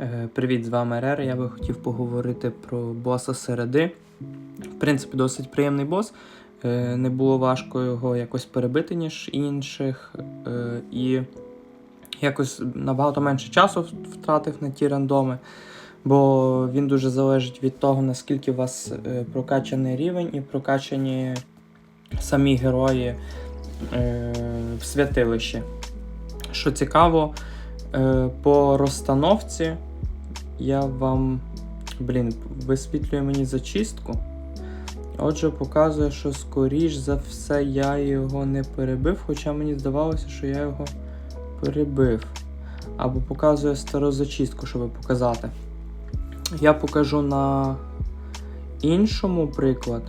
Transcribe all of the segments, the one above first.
Е, Привіт, з вами РР. Я би хотів поговорити про боса середи. В принципі, досить приємний бос. Е, Не було важко його якось перебити, ніж інших. Е, І якось набагато менше часу втратив на ті рандоми. Бо він дуже залежить від того, наскільки у вас прокачаний рівень і прокачані самі герої в святилищі. Що цікаво, по розстановці я вам. Блін, висвітлює мені зачистку. Отже, показує, що скоріш за все я його не перебив, хоча мені здавалося, що я його перебив. Або показує стару зачистку, щоб показати. Я покажу на іншому приклад.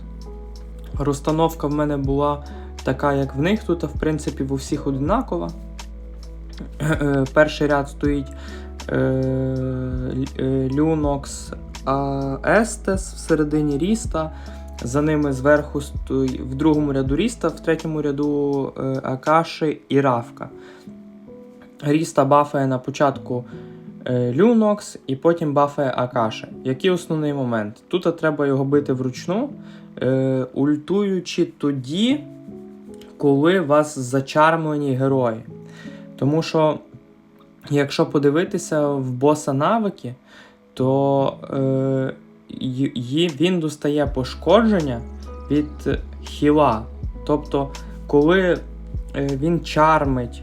Розстановка в мене була така, як в них. Тут, в принципі, в усіх одинакова. Е, Перший ряд стоїть е, е, Lunox Estes, всередині Ріста. За ними зверху стоїть в другому ряду Ріста, в третьому ряду Акаши і Равка. Ріста бафає на початку Lunox і потім бафає Акаши. Який основний момент? Тут треба його бити вручну, ультуючи тоді, коли вас зачармлені герої. Тому що, якщо подивитися в боса навики, то е, він достає пошкодження від хіла. Тобто, коли е, він чармить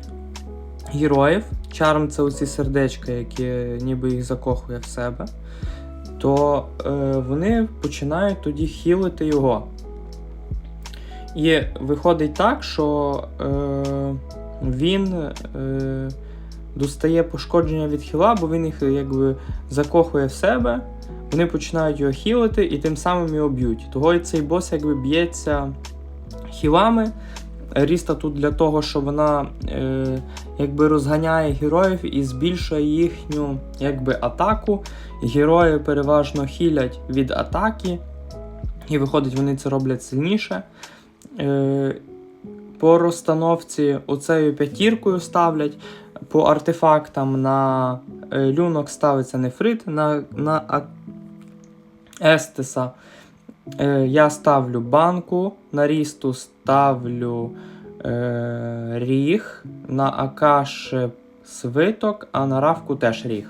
героїв, чарм це оці сердечка, які ніби їх закохує в себе, то е, вони починають тоді хілити його. І виходить так, що е, він е, достає пошкодження від хіла, бо він їх якби закохує в себе, вони починають його хілити і тим самим його б'ють. Того і цей бос якби б'ється хілами. Ріста тут для того, що вона е, якби розганяє героїв і збільшує їхню якби, атаку. Герої переважно хілять від атаки, і виходить, вони це роблять сильніше. Е, по розстановці оцею п'ятіркою ставлять. По артефактам на е, люнок ставиться нефрит, на, на Естеса е, я ставлю банку, на рісту ставлю е, ріг, на Акаш свиток, а на равку теж ріг.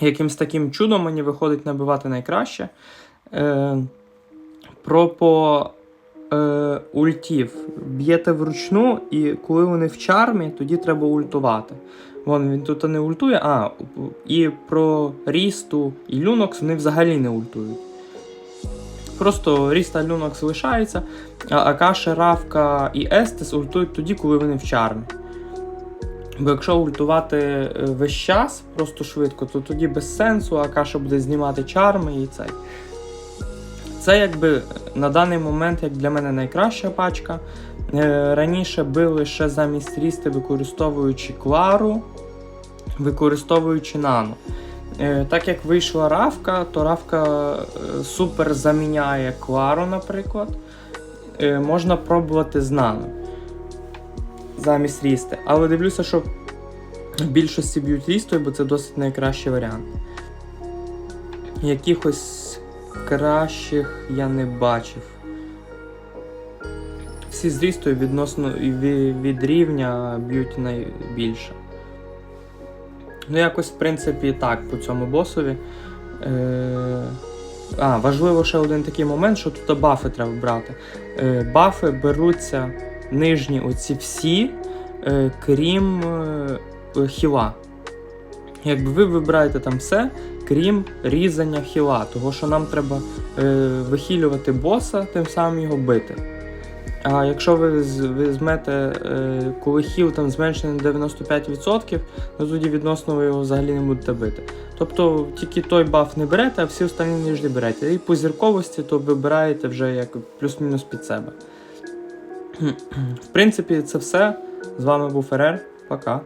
Якимсь таким чудом мені виходить набивати найкраще. Е, про по е, ультів. Б'єте вручну, і коли вони в чармі, тоді треба ультувати. Вон він тут не ультує, а і про Рісту і Люнокс вони взагалі не ультують. Просто Ріста Люнокс лишається, а Акаша, Равка і Естес ультують тоді, коли вони в чармі. Бо якщо ультувати е, весь час, просто швидко, то тоді без сенсу, Акаша буде знімати чарми і цей. Це якби на даний момент, як для мене, найкраща пачка. Е, Раніше били ще замість рісти, використовуючи клару, використовуючи нано. Е, Так як вийшла равка, то равка е, супер заміняє клару, наприклад. Можна пробувати з нано замість рісти. Але дивлюся, що в більшості б'ють рістою, бо це досить найкращий варіант. Якихось кращих я не бачив. Всі з рістою відносно від, від рівня б'ють найбільше. Ну, якось, в принципі, так, по цьому босові. Е... А, важливо ще один такий момент, що тут бафи треба брати. Е, бафи беруться нижні оці всі, е, крім е, хіла. Якби ви вибираєте там все, крім різання хіла, того що нам треба е, вихилювати боса, тим самим його бити. А якщо ви візьмете, е, коли хіл там зменшений на 95%, ну тоді відносно ви його взагалі не будете бити. Тобто тільки той баф не берете, а всі останні нижні берете. І по зірковості то вибираєте вже як плюс-мінус під себе. В принципі, це все. З вами був ФРР. Пока.